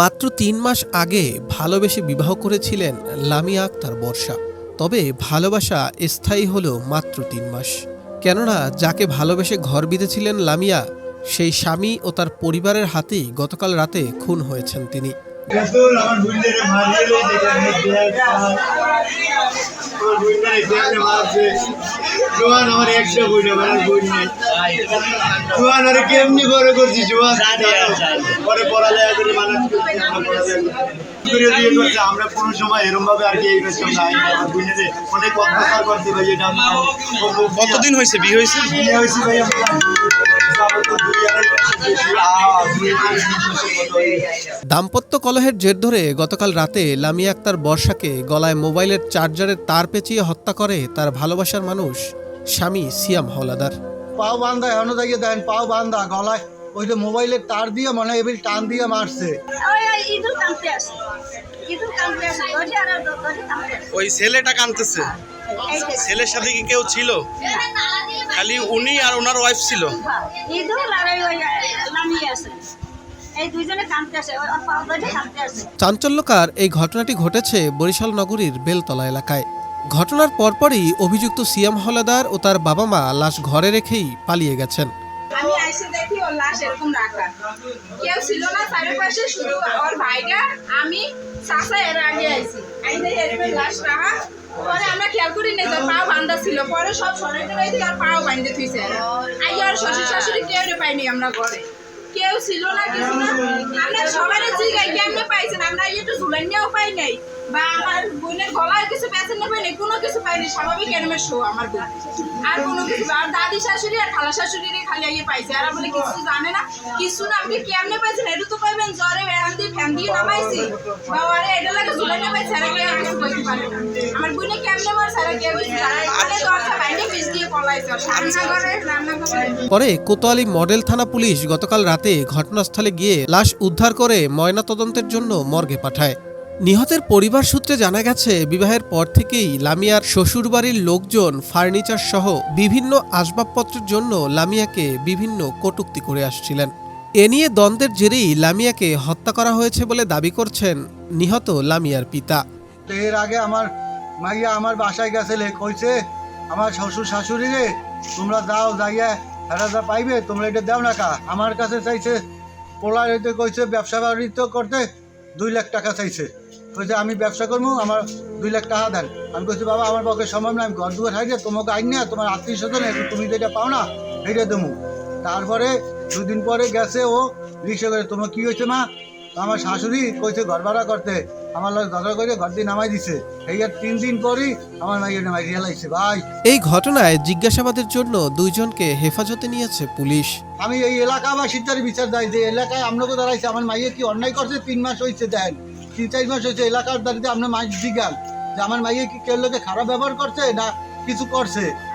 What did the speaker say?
মাত্র তিন মাস আগে ভালোবেসে বিবাহ করেছিলেন লামিয়া আক্তার বর্ষা। তবে ভালোবাসা স্থায়ী হল মাত্র তিন মাস। কেননা যাকে ভালোবেসে ঘর বিঁধেছিলেন লামিয়া, সেই স্বামী ও তার পরিবারের হাতেই গতকাল রাতে খুন হয়েছেন তিনি। আমার মারিয়ে আমার কেমনে মারছে জোয়ান আমার একটা বুইন্ডা আমার বুইন্ড নাই। জোয়ান আরে কেমনি বড় করছি জোয়ান পরে পড়ালেখা করে মানুষ করছি আমরা করে। দিয়ে করছে আমরা কোনো সময় এরকম ভাবে আর কি এই আমার বুইন্ডারে অনেক অত্যাচার করতে ভাই এটা কতদিন হয়েছে? বিয়ে হয়েছে? বিয়ে হয়েছে ভাই দাম্পত্য কলহের জের ধরে গতকাল রাতে লামিয়া আক্তার বর্ষাকে গলায় মোবাইলের চার্জারের তার পেঁচিয়ে হত্যা করে তার ভালোবাসার মানুষ স্বামী সিয়াম হলাদার পাও বান্ধা এখনও দেখে দেন পাও বান্ধা গলায় ওই যে মোবাইলের তার দিয়ে মনে হয় এবার টান দিয়ে মারছে। ওই ছেলেটা কানতেছে। ছেলের সাথে কি কেউ ছিল? খালি উনি আর ওনার ওয়াইফ ছিল। চাঞ্চল্যকার এই ঘটনাটি ঘটেছে বরিশাল নগরীর বেলতলা এলাকায়। ঘটনার পরপরই অভিযুক্ত সিয়াম হলাদার ও তার বাবা মা লাশ ঘরে রেখেই পালিয়ে গেছেন। লাশ এরকম রাখা কেউ ছিল না চারিপাশে, শুধু ওর ভাইটা, আমি চাষা এর আগে আইছি। আইনে এরকম লাশ রাখা পরে আমরা খেয়াল করি নাই যে পাও বান্ধা ছিল। পরে সব সরাইতে রাইতে আর পাও বান্ধে থুইছে। আই আর শ্বশুর শাশুড়ি কেউ পাইনি আমরা ঘরে। কেউ ছিল না, কিছু না। আমরা সবাই জিগাই, কেমনে পাইছেন? আমরা একটু ঝুলাই নিয়েও পাই নাই। বা আমার বোনের গলায় কিছু কোনো কিছু পাইনি, স্বাভাবিক এরমের শো আমার আর কোনো কিছু, আর দাদি শাশুড়ি আর খালা শাশুড়ি খালি ইয়ে পাইছে। আর কিছু জানে না, কিছু না, আপনি কেমনে পাইছেন? এটা তো পাইবেন জ্বরে দিয়ে ফ্যান দিয়ে নামাইছি। বা এটা লাগে না কেউ কিছু পারে না। আমার বোনে কেমনে মার কেউ জানে দরজা বাইরে পিস দিয়ে পলাইছে পরে কোতোয়ালি মডেল থানা পুলিশ গতকাল রাতে ঘটনাস্থলে গিয়ে লাশ উদ্ধার করে ময়নাতদন্তের জন্য মর্গে পাঠায়। নিহতের পরিবার সূত্রে জানা গেছে, বিবাহের পর থেকেই লামিয়ার শ্বশুরবাড়ির লোকজন ফার্নিচার সহ বিভিন্ন আসবাবপত্রের জন্য লামিয়াকে বিভিন্ন কটূক্তি করে আসছিলেন। এ নিয়ে দ্বন্দ্বের জেরেই লামিয়াকে হত্যা করা হয়েছে বলে দাবি করছেন নিহত লামিয়ার পিতা। এর আগে আমার মাইয়া আমার বাসায় গেছিলে, কইছে, আমার শ্বশুর শাশুড়ি রে, তোমরা দাও, যাইয়া হেরা যা পাইবে, তোমরা এটা দাও না কা। আমার কাছে চাইছে, পোলার কইছে, ব্যবসা বাণিজ্য করতে দুই লাখ টাকা চাইছে। কইছে আমি ব্যবসা করব আমার দুই লাখ টাকা দেন। আমি কইছি বাবা আমার পক্ষে সম্ভব না আমি ঘর দুয়ার হাইলে তোমাকে আইন না তোমার আত্মীয় স্বজন তুমি যেটা পাও না সেইটা দেবো তারপরে দুদিন পরে গেছে ও রিক্সা করে তোমার কী হয়েছে মা? আমার শাশুড়ি কইছে ঘর ভাড়া করতে। আমার লোক ঝগড়া করে ঘর দিয়ে নামাই দিছে। এই আর তিন দিন পরই আমার মাইয়ে নামাই রিয়ালাইছে ভাই। এই ঘটনায় জিজ্ঞাসাবাদের জন্য দুইজনকে হেফাজতে নিয়েছে পুলিশ। আমি এই এলাকাবাসীর বিচার দেয় যে এলাকায় আপনাকে দাঁড়াইছে আমার মাইয়ে কি অন্যায় করছে তিন মাস হয়েছে দেন। তিন চার মাস হয়েছে, এলাকার দাঁড়িয়ে আপনার মাইক জিগান যে আমার মাইকে কি কেউ লোকে খারাপ ব্যবহার করছে না কিছু করছে?